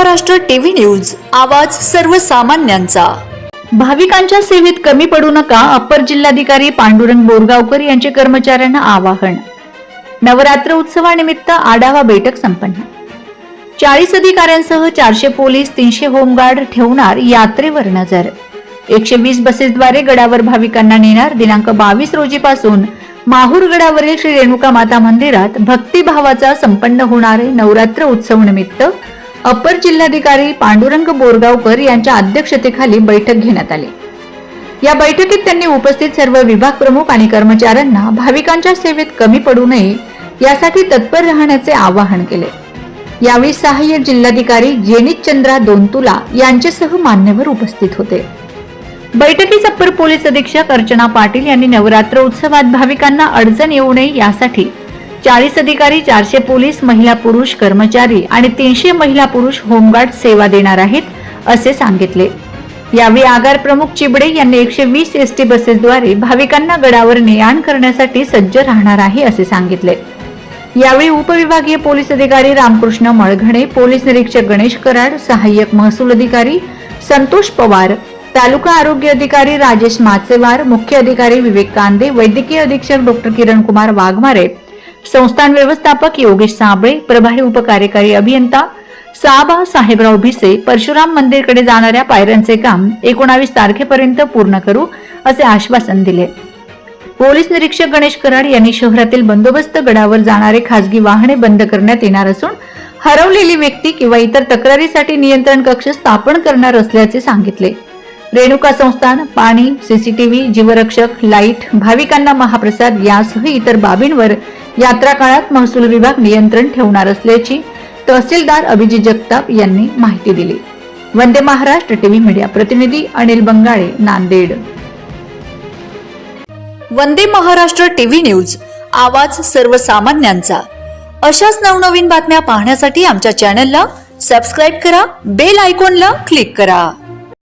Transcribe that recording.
Maharashtra TV news आवाज सर्वसामान्यांचा. भाविकांच्या सेवेत कमी पडू नका अप्पर जिल्हाधिकारी पांडुरंग बोरगावकर यांचे कर्मचाऱ्यांना आवाहन. नवरात्र उत्सवानिमित्त आढावा बैठक संपन्न. चाळीस अधिकाऱ्यांसह चारशे पोलीस तीनशे होमगार्ड ठेवणार यात्रेवर नजर. एकशे वीस बसेसद्वारे गडावर भाविकांना नेणार दिनांक बावीस रोजीपासून माहूर गडावरील श्री रेणुका माता मंदिरात भक्तिभावाचा संपन्न होणारे नवरात्र उत्सव निमित्त अप्पर जिल्हाधिकारी पांडुरंग बोरगावकर यांच्या अध्यक्षतेखाली बैठक घेण्यात आली. या बैठकीत त्यांनी उपस्थित सर्व विभाग प्रमुख आणि कर्मचाऱ्यांना भाविकांच्या सेवेत कमी पडू नये यासाठी तत्पर राहण्याचे आवाहन केले. यावेळी सहाय्यक जिल्हाधिकारी जेनित चंद्रा दोनतुला यांच्यासह मान्यवर उपस्थित होते. बैठकीस अप्पर पोलीस अधीक्षक अर्चना पाटील यांनी नवरात्र उत्सवात भाविकांना अडचण येऊ नये यासाठी चाळीस अधिकारी चारशे पोलीस महिला पुरुष कर्मचारी आणि तीनशे महिला पुरुष होमगार्ड सेवा देणार आहेत असे सांगितले. यावेळी आगार प्रमुख चिबडे यांनी एकशे वीस एस टी बसेसद्वारे भाविकांना गडावर ने आण करण्यासाठी सज्ज राहणार आहे असे सांगितले. यावेळी उपविभागीय पोलीस अधिकारी रामकृष्ण मळघणे पोलीस निरीक्षक गणेश कराड सहाय्यक महसूल अधिकारी संतोष पवार तालुका आरोग्य अधिकारी राजेश माचेवार मुख्य अधिकारी विवेक कांदे वैद्यकीय अधीक्षक डॉक्टर किरण कुमार वाघमारे संस्थान व्यवस्थापक योगेश साबळे प्रभारी उपकार्यकारी अभियंता साबा साहेबराव भिसे परशुराम मंदिरकडे जाणाऱ्या पायऱ्यांचे काम एकोणावीस तारखेपर्यंत पूर्ण करू असे आश्वासन दिले. पोलीस निरीक्षक गणेश कराड यांनी शहरातील बंदोबस्त गडावर जाणारे खासगी वाहने बंद करण्यात येणार असून हरवलेली व्यक्ती किंवा इतर तक्रारीसाठी नियंत्रण कक्ष स्थापन करणार असल्याचे सांगितले. रेणुका संस्थान पाणी सीसीटीव्ही जीवरक्षक लाइट भाविकांना महाप्रसाद यासह इतर बाबींवर यात्रा काळात महसूल विभाग नियंत्रण ठेवणार असल्याची तहसीलदार अभिजित जगताप यांनी माहिती दिली. वंदे महाराष्ट्र टीव्ही मीडिया प्रतिनिधी अनिल बंगाळे नांदेड. वंदे महाराष्ट्र टीव्ही न्यूज आवाज सर्वसामान्यांचा. अशाच नवनवीन बातम्या पाहण्यासाठी आमच्या चॅनलला सबस्क्राईब करा बेल आयकॉनला क्लिक करा.